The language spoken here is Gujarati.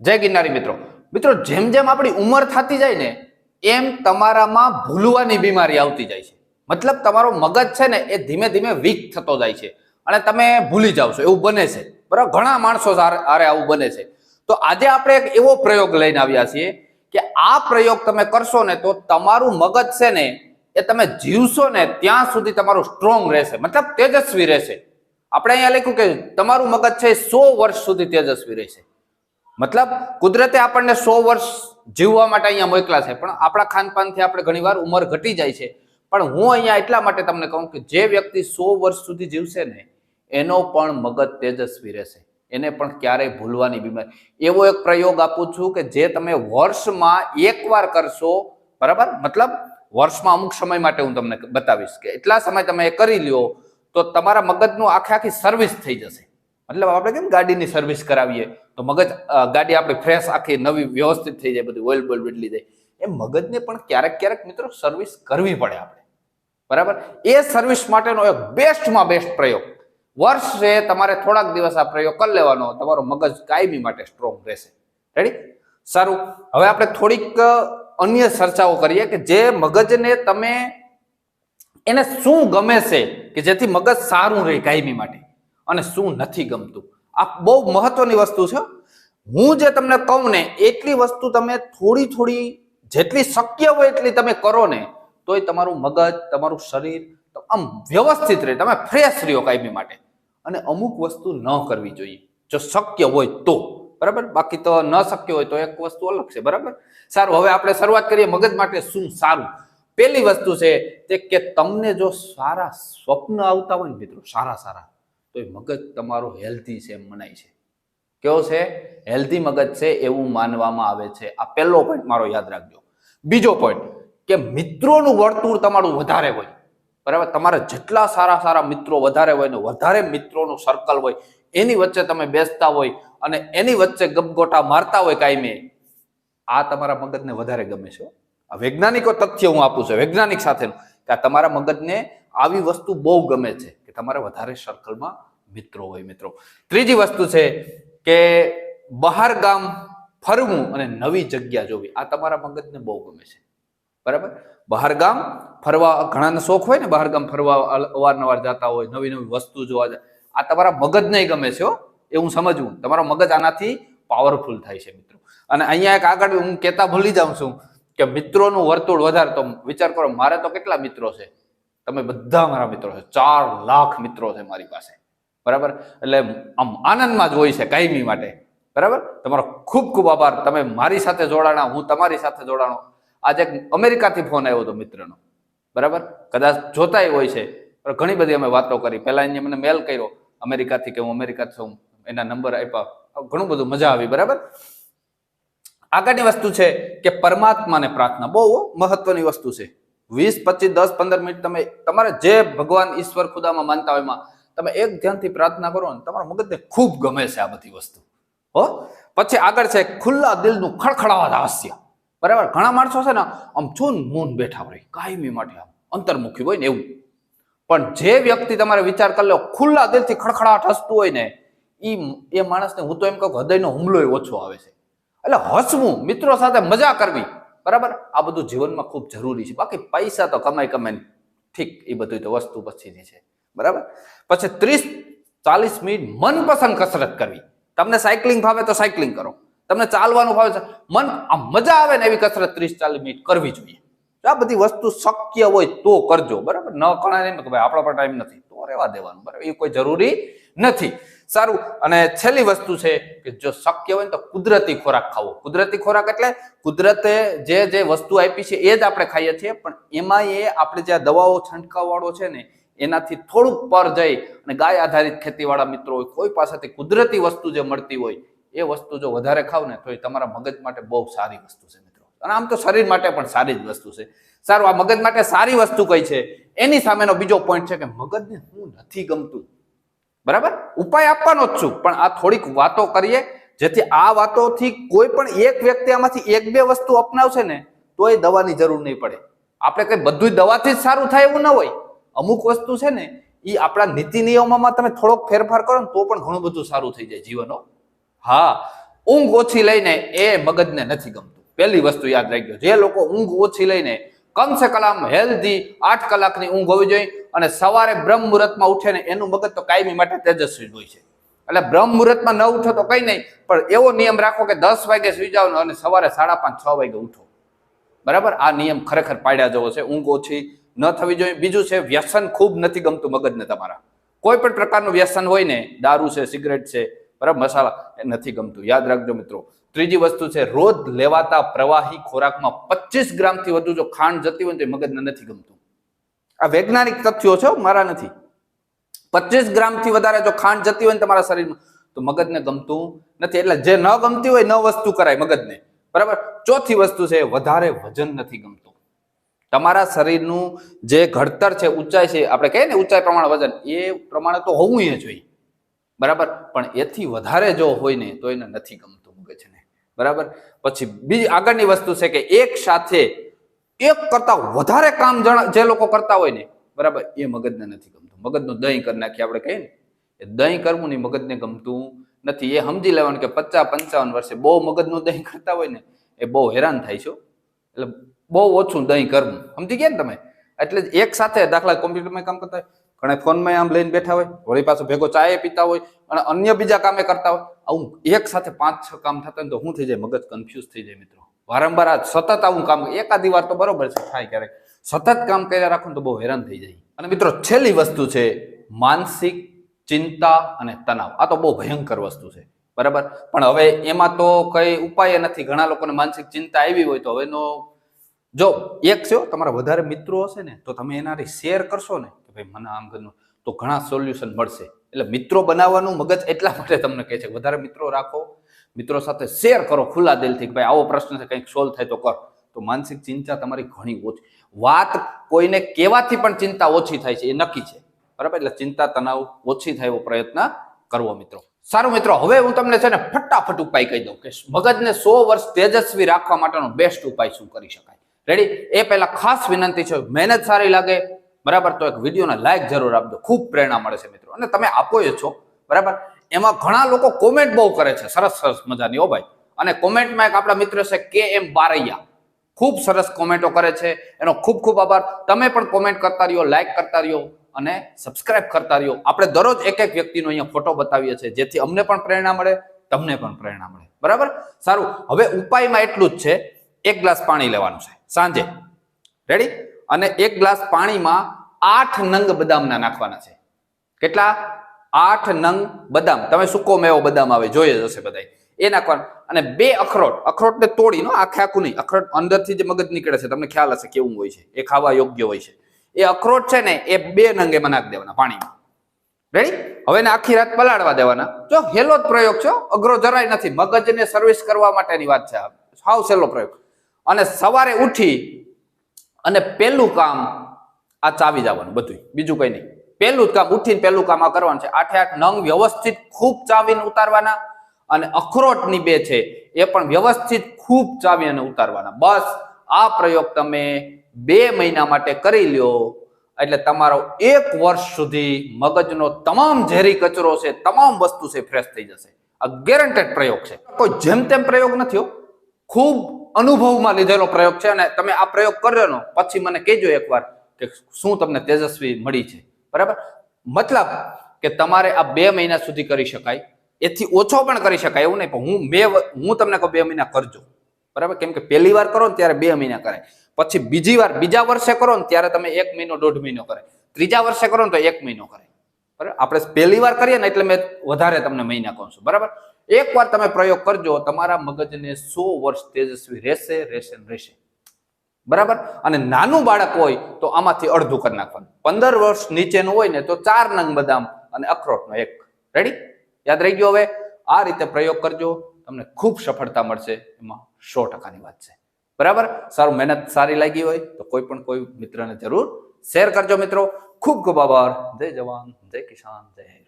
જય ગિરનારી મિત્રો. મિત્રો, જેમ જેમ આપણી ઉંમર થતી જાય ને, એમ તમારામાં ભૂલવાની બીમારી આવતી જાય છે. મતલબ તમારો મગજ છે ને, એ ધીમે ધીમે વીક થતો જાય છે. અને તમે ભૂલી જાવ છો, એવું બને છે. બરાબર? ઘણા માણસો હારે આવું બને છે. તો આજે આપણે એક એવો પ્રયોગ લઈને આવ્યા છીએ કે આ પ્રયોગ તમે કરશો ને, તો તમારું મગજ છે ને, એ તમે જીવશો ને, ત્યાં સુધી તમારું સ્ટ્રોંગ રહેશે. મતલબ તેજસ્વી રહેશે. આપણે અહીંયા લખ્યું કે તમારું મગજ છે સો વર્ષ સુધી તેજસ્વી રહેશે. મતલબ કુદરતે આપણને સો વર્ષ જીવવા માટે અહીંયા મોકલા છે, પણ આપણા ખાનપાનથી આપણે ઘણીવાર ઉંમર ઘટી જાય છે. પણ હું અહીંયા એટલા માટે તમને કહું કે જે વ્યક્તિ સો વર્ષ સુધી જીવશે ને, એનો પણ મગજ તેજસ્વી રહેશે. એને પણ ક્યારેય ભૂલવાની બીમારી. એવો એક પ્રયોગ આપું છું કે જે તમે વર્ષમાં એકવાર કરશો, બરાબર? મતલબ વર્ષમાં અમુક સમય માટે હું તમને બતાવીશ કે એટલા સમય તમે એ કરી લ્યો, તો તમારા મગજનું આખે આખી સર્વિસ થઈ જશે. મતલબ આપણે કેમ ગાડીની સર્વિસ કરાવીએ? તો મગજ ગાડી આપણી ફ્રેશ આખી નવી વ્યવસ્થિત થઈ જાય, બધી ઓઇલ બોઇલ બદલી જાય. એ મગજને પણ ક્યારેક ક્યારેક મિત્રો સર્વિસ કરવી પડે આપણે. બરાબર? એ સર્વિસ માટેનો એક બેસ્ટમાં બેસ્ટ પ્રયોગ. વર્ષે તમારે થોડાક દિવસ આ પ્રયોગ કરી લેવાનો, તમારો મગજ કાયમી માટે સ્ટ્રોંગ રહેશે. રેડી સારું. હવે આપણે થોડીક અન્ય ચર્ચાઓ કરીએ કે જે મગજને તમે, એને શું ગમે છે કે જેથી મગજ સારું રહે કાયમી માટે? અને શું નથી ગમતું? આ બહુ મહત્વની વસ્તુ છે. હું જે તમને કહું ને, એટલી વસ્તુ તમે થોડી થોડી જેટલી શક્ય હોય એટલી તમે કરો ને, તોય તમારું મગજ, તમારું શરીર આમ વ્યવસ્થિત રહે. તમે ફ્રેશ રહ્યો કાયમી માટે. અને અમુક વસ્તુ ન કરવી જોઈએ. જો શક્ય હોય તો. બરાબર? બાકી તો ન શક્ય હોય તો એક વસ્તુ અલગ છે. બરાબર? સારું, હવે આપણે શરૂઆત કરીએ મગજ માટે શું સારું. પહેલી વસ્તુ છે તે કે તમને જો સારા સ્વપ્ન આવતા હોય ને મિત્રો, સારા સારા તો એ મગજ તમારો હેલ્ધી છે એમ મનાય છે. કેવો છે? હેલ્ધી મગજ છે એવું માનવામાં આવે છે. આ પહેલો પોઈન્ટ મારો યાદ રાખજો. બીજો પોઈન્ટ કે મિત્રોનું વર્તુળ તમારું વધારે હોય. બરાબર? તમારે જેટલા સારા સારા મિત્રો વધારે હોય ને વધારે મિત્રોનું સર્કલ હોય, એની વચ્ચે તમે બેસતા હોય અને એની વચ્ચે ગપગોટા મારતા હોય કાયમી, આ તમારા મગજને વધારે ગમે છે આ વૈજ્ઞાનિકો તથ્ય હું આપું છું, વૈજ્ઞાનિક સાથેનું, કે આ તમારા મગજને આવી વસ્તુ બહુ ગમે છે. તમારે વધારે સર્કલમાં મિત્રો હોય મિત્રો. ત્રીજી વસ્તુ છે કે બહાર ગામ ફરવું અને નવી જગ્યા જોવી, આ તમારા મગજને બહુ ગમે છે. બરાબર? બહાર ગામ ફરવા ઘણાને શોખ હોય ને, બહાર ગામ ફરવા અવારનવાર જતા હોય, નવી નવી વસ્તુ જોવા જાય, આ તમારા મગજને ગમે છે એ હું સમજવું. તમારો મગજ આનાથી પાવરફુલ થાય છે મિત્રો. અને અહીંયા એક આગળ હું કહેતા ભૂલી જાઉં છું કે મિત્રોનું વર્તુળ વધારે તો વિચાર કરો, મારે તો કેટલા મિત્રો છે? તમે બધા મારા મિત્રો છે. ચાર લાખ મિત્રો છે મારી પાસે. બરાબર? એટલે આમ આનંદમાં જ હોય છે કાયમી માટે. બરાબર? તમારો ખૂબ ખૂબ આભાર. તમે મારી સાથે જોડાણા, હું તમારી સાથે જોડાણો. આજે અમેરિકાથી ફોન આવ્યો હતો મિત્રનો. બરાબર? કદાચ જોતાય હોય છે. ઘણી બધી અમે વાતો કરી. પહેલાં એને મને મેલ કર્યો અમેરિકાથી કે હું અમેરિકાથી છું. એના નંબર આપ્યા. ઘણું બધું મજા આવી. બરાબર? આગળની વસ્તુ છે કે પરમાત્માને પ્રાર્થના. બહુ મહત્વની વસ્તુ છે. વીસ, પચીસ, દસ, પંદર મિનિટ તમે તમારે જે ભગવાન ઈશ્વર ખુદામાં માનતા હોય એમાં તમે એક ધ્યાનથી પ્રાર્થના કરો ને તમારા મગજને ખૂબ ગમે છે આ બધી વસ્તુ. હો? પછી આગળ છે ખુલ્લા દિલનું ખડખડાટ હાસ્ય. બરાબર? ઘણા માણસો છે ને આમ ચૂન મૂન બેઠા હોય, કાયમી માટે આમ અંતર્મુખી હોય ને એવું. પણ જે વ્યક્તિ તમારે વિચાર કરી લો, ખુલ્લા દિલથી ખડખડાટ હસતું હોય ને, ઈ એ માણસને હું તો એમ કહું હૃદયનો હુમલો ઓછો આવે છે. એટલે હસવું, મિત્રો સાથે મજા કરવી. બરાબર? આ બધું જીવનમાં ખૂબ જરૂરી છે. બાકી પૈસા તો કમાઈ કમાઈને ઠીક એ બધું તો વસ્તુ પછીની છે. બરાબર? પછી ત્રીસ ચાલીસ મિનિટ મનપસંદ કસરત કરવી. તમને સાયકલિંગ ભાવે તો સાયકલિંગ કરો. તમને ચાલવાનું ભાવે મન આ મજા આવે ને એવી કસરત ત્રીસ ચાલીસ મિનિટ કરવી જોઈએ. આ બધી વસ્તુ શક્ય હોય તો કરજો. બરાબર? ન કણાય નહીં કે ભાઈ આપણો પણ ટાઈમ નથી. તો રહેવા દેવાનું. બરાબર? એ કોઈ જરૂરી નથી. સારું. અને છેલ્લી વસ્તુ છે કે જો શક્ય હોય તો કુદરતી ખોરાક ખાવો. કુદરતી ખોરાક એટલે કુદરતે જે જે વસ્તુ આપી છે એ જ આપણે ખાઈએ છીએ, પણ એમાં એ આપણે જે દવાઓ છંટકાવ વાળો છે ને, એનાથી થોડુંક પર જઈ અને ગાય આધારિત ખેતીવાળા મિત્રો હોય, કોઈ પાસેથી કુદરતી વસ્તુ જે મળતી હોય, એ વસ્તુ જો વધારે ખાવ ને, તો એ તમારા મગજ માટે બહુ સારી વસ્તુ છે મિત્રો. અને આમ તો શરીર માટે પણ સારી જ વસ્તુ છે. સારું, આ મગજ માટે સારી વસ્તુ કઈ છે? એની સામેનો બીજો પોઈન્ટ છે કે મગજને હું નથી ગમતું. બરાબર? ઉપાય આપવાનો જ છું. પણ આ થોડીક વાતો કરીએ. જેથી આ વાતોથી કોઈ પણ એક વ્યક્તિ આમાંથી એક બે વસ્તુ અપનાવશે ને તો એ દવાની જરૂર નહીં પડે. આપણે કઈ બધું દવાથી જ સારું થાય એવું ન હોય. અમુક વસ્તુ છે ને એ આપણા નીતિ નિયમોમાં તમે થોડોક ફેરફાર કરો ને, તો પણ ઘણું બધું સારું થઈ જાય જીવનો, હા. ઊંઘ ઓછી લઈને એ મગજને નથી ગમતું. પહેલી વસ્તુ યાદ રાખજો. જે લોકો ઊંઘ ઓછી લઈને કમસે કલામ હેલ્ધી આઠ કલાકની ઊંઘ હોવી જોઈએ અને સવારે બ્રહ્મ મુહૂર્તમાં ઉઠે ને એનું મગજ તો કાયમી માટે તેજસ્વી હોય છે. એટલે બ્રહ્મ મુહૂર્તમાં ન ઉઠો તો કઈ નહીં, પણ એવો નિયમ રાખો કે દસ વાગે સુઈ જાઓ અને સવારે સાડા પાંચ, છ વાગે ઉઠો. બરાબર? આ નિયમ ખરેખર પાડ્યા જવો છે. ઊંઘ ઓછી ન થવી જોઈએ. બીજું છે, વ્યસન ખૂબ નથી ગમતું મગજને તમારા. કોઈ પણ પ્રકારનું વ્યસન હોય ને, દારૂ છે, સિગરેટ છે, બરાબર? મસાલા, એ નથી ગમતું. યાદ રાખજો મિત્રો. ત્રીજી વસ્તુ છે, રોજ લેવાતા પ્રવાહી ખોરાકમાં પચીસ ગ્રામથી વધુ જો ખાંડ જતી હોય તો મગજને નથી ગમતું. આ વૈજ્ઞાનિક તથ્યો છે મારા નથી. પચીસ ગ્રામથી વધારે જો ખાંડ જતી હોય ને તમારા શરીરમાં, તો મગજને ગમતું નથી. એટલે જે ન ગમતી હોય ન વસ્તુ કરાય મગજને. બરાબર? ચોથી વસ્તુ છે, વધારે વજન નથી ગમતું. તમારા શરીરનું જે ઘડતર છે, ઊંચાઈ છે, આપણે કહીએ ને ઊંચાઈ પ્રમાણે વજન, એ પ્રમાણે તો હોવું એ જોઈએ. બરાબર? પણ એથી વધારે જો હોય ને, તો એને નથી ગમતું મગજને. બરાબર? પછી બીજી આગળની વસ્તુ છે કે એક સાથે એક કરતા વધારે કામ જે લોકો કરતા હોય ને, બરાબર, એ મગજને નથી ગમતું. મગજનું દહીં કરી નાખીએ આપણે કહીએ ને, એ દહીં કરવું ને મગજને ગમતું નથી. એ સમજી લેવાનું કે પચાસ પંચાવન વર્ષે બહુ મગજનું દહીં કરતા હોય ને, એ બહુ હેરાન થાય છે એટલે બહુ ઓછું દહીં કરવું. સમજી ગયા ને તમે? એટલે એક સાથે દાખલા કોમ્પ્યુટરમાં કામ કરતા હોય, ઘણા ફોનમાં આમ લઈને બેઠા હોય, વળી પાછું ભેગો ચાય પીતા હોય, અને અન્ય બીજા કામે કરતા હોય. આવું એક સાથે પાંચ છ કામ થતા હોય તો શું થઈ જાય? મગજ કન્ફ્યુઝ થઈ જાય મિત્રો. વારંવાર આ સતત આવું કામ એકાદી વાર તો બરોબર છે, થાય ક્યારેક. સતત કામ કર્યા રાખો તો બહુ હેરાન થઈ જાય. અને મિત્રો, છેલ્લી વસ્તુ છે માનસિક ચિંતા અને તણાવ. આ તો બહુ ભયંકર વસ્તુ છે. બરાબર? પણ હવે એમાં તો કઈ ઉપાય નથી. ઘણા લોકોને માનસિક ચિંતા આવી હોય તો હવેનો જો એક છે તમારા વધારે મિત્રો હશે ને, તો તમે એનાથી શેર કરશો ને કે ભાઈ, મને આમ કરવું તો ઘણા સોલ્યુશન મળશે. એટલે મિત્રો બનાવવાનું મગજ એટલા માટે તમને કહે છે વધારે મિત્રો રાખો. મિત્રો સાથે શેર કરો ખુલ્લા દિલથી કે ભાઈ આવો પ્રશ્ન છે, કંઈક સોલ્વ થાય તો કર. તો માનસિક ચિંતા તમારી ઘણી ઓછી. વાત કોઈને કહેવાથી પણ ચિંતા ઓછી થાય છે, એ નક્કી છે. બરાબર? એટલે ચિંતા, તણાવ ઓછી થાય એવો પ્રયત્ન કરવો મિત્રો. સારું મિત્રો, હવે હું તમને છે ને ફટાફટ ઉપાય કહી દઉં કે મગજને સો વર્ષ તેજસ્વી રાખવા માટેનો બેસ્ટ ઉપાય શું કરી શકાય. રેડી એ પહેલા ખાસ વિનંતી છે, મહેનત સારી લાગે, બરાબર? તો એક વિડીયોને લાઈક જરૂર આપજો. ખૂબ પ્રેરણા મળે છે મિત્રો. અને તમે આપો છો, બરાબર? એમાં ઘણા લોકો કોમેન્ટ બહુ કરે છે. સરસ સરસ મજાની ઓ ભાઈ. અને કોમેન્ટમાં એક આપણા મિત્ર છે કે એમ બારૈયા. ખૂબ સરસ કોમેન્ટો કરે છે. એનો ખૂબ ખૂબ આભાર. તમે પણ કોમેન્ટ કરતા રહ્યો લાઈક કરતા રહ્યો અને સબસ્ક્રાઇબ કરતા રહ્યો. આપણે દરરોજ એક એક વ્યક્તિનો અહીંયા ફોટો બતાવીએ છીએ, જેથી અમને પણ પ્રેરણા મળે, તમને પણ પ્રેરણા મળે. બરાબર? સારું. હવે ઉપાયમાં એટલું જ છે. એક ગ્લાસ પાણી લેવાનું છે. સાંજે. રેડી અને એક ગ્લાસ પાણીમાં આઠ નંગ બદામના નાખવાના છે. કેટલા? આઠ નંગ બદામ. તમે સૂકો મેવો બદામ આવે, જોઈએ જ હશે બધાય. એ નાખવાનું અને બે અખરોટ. અખરોટને તોડીનો આખે આખું નહીં. અખરોટ અંદરથી જે મગજ નીકળે છે, તમને ખ્યાલ હશે કેવું હોય છે. એ ખાવા યોગ્ય હોય છે. એ અખરોટ છે ને, એ બે નંગે નાખી દેવાના પાણીમાં. રેડી હવે એને આખી રાત પલાળવા દેવાના. જો, હેલો જ પ્રયોગ છે અઘરો જરાય નથી. મગજને સર્વિસ કરવા માટેની વાત છે સાવ સહેલો પ્રયોગ. અને સવારે ઉઠી અને પહેલું કામ આ ચાવી જવાનું બધું બીજું કઈ નહીં. પહેલું જ કામ, ઉઠીને પહેલું કામ આ કરવાનું છે. આઠે આઠ નંગ વ્યવસ્થિત ખૂબ ચાવીને ઉતારવાના અને અખરોટની બે છે એ પણ વ્યવસ્થિત ખૂબ ચાવી અને ઉતારવાના. બસ આ પ્રયોગ તમે બે મહિના માટે કરી લ્યો. એટલે તમારો એક વર્ષ સુધી મગજનો તમામ ઝેરી કચરો છે, તમામ વસ્તુ છે ફ્રેશ થઈ જશે. આ ગેરંટેડ પ્રયોગ છે. કોઈ જેમ તેમ પ્રયોગ નથી ખૂબ અનુભવમાં લીધેલો પ્રયોગ છે અને તમે આ પ્રયોગ કર્યો પછી મને કહેજો એકવાર કે શું તમને તેજસ્વી મળી છે. બરાબર? મતલબ કે તમારે આ બે મહિના સુધી કરી શકાય. એથી ઓછો પણ કરી શકાય એવું નહીં, પણ હું બે હું તમને કહું, બે મહિના કરજો. બરાબર? કેમ કે પહેલી વાર કરો ને ત્યારે બે મહિના કરાય. પછી બીજી વાર, બીજા વર્ષે કરો ને ત્યારે તમે એક મહિનો, દોઢ મહિનો કરાય. ત્રીજા વર્ષે કરો ને તો એક મહિનો કરાય. બરાબર? આપણે પહેલી વાર કરીએ ને એટલે મેં વધારે તમને મહિના કહું છું. બરાબર? એકવાર તમે પ્રયોગ કરજો, તમારા મગજને સો વર્ષ તેજસ્વી રહેશે રહેશે રહેશે. બરાબર? અને નાનું બાળક હોય તો આમાંથી અડધું કરી નાખવાનું. પંદર વર્ષ નીચેનું હોય ને તો ચાર નંગ બદામ અને અખરોટનો એક. રેડી યાદ રહી ગયો હવે? આ રીતે પ્રયોગ કરજો. તમને ખૂબ સફળતા મળશે. એમાં સો ટકાની વાત છે. બરાબર? સારું મહેનત સારી લાગી હોય તો કોઈ પણ કોઈ મિત્રને જરૂર શેર કરજો મિત્રો. ખૂબ ખૂબ આભાર. જય જવાન. જય કિસાન. જય